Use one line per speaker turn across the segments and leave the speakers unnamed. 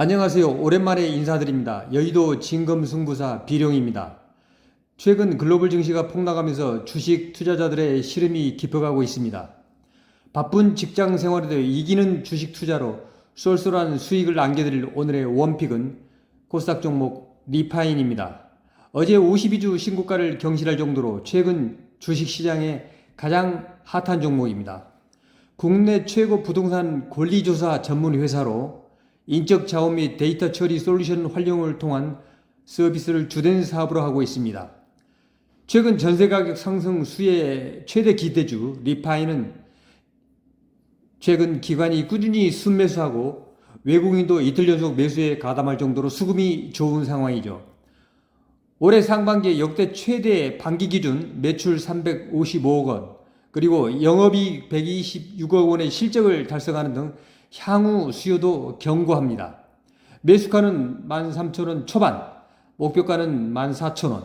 안녕하세요. 오랜만에 인사드립니다. 여의도 진검승부사 비룡입니다. 최근 글로벌 증시가 폭락하면서 주식 투자자들의 시름이 깊어가고 있습니다. 바쁜 직장 생활에도 이기는 주식 투자로 쏠쏠한 수익을 안겨드릴 오늘의 원픽은 코스닥 종목 리파인입니다. 어제 52주 신고가를 경신할 정도로 최근 주식 시장의 가장 핫한 종목입니다. 국내 최고 부동산 권리조사 전문 회사로 인적 자원 및 데이터 처리 솔루션 활용을 통한 서비스를 주된 사업으로 하고 있습니다. 최근 전세 가격 상승 수의 최대 기대주 리파이는 최근 기관이 꾸준히 순매수하고 외국인도 이틀 연속 매수에 가담할 정도로 수급이 좋은 상황이죠. 올해 상반기에 역대 최대 반기 기준 매출 355억 원, 그리고 영업이익 126억 원의 실적을 달성하는 등 향후 수요도 견고합니다. 매수가는 13,000원 초반, 목표가는 14,000원,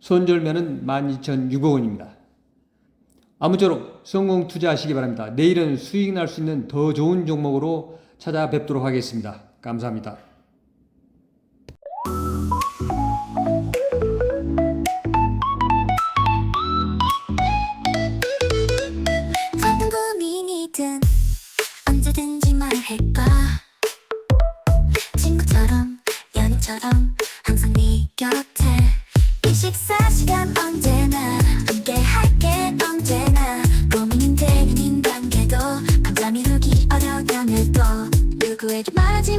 손절매는 12,600원입니다. 아무쪼록 성공 투자하시기 바랍니다. 내일은 수익 날 수 있는 더 좋은 종목으로 찾아뵙도록 하겠습니다. 감사합니다.
24시간 언제나 함께 할게 언제나. 고민은 되는 인간계도 감자 미루기 어려운 해도 누구에게 말하지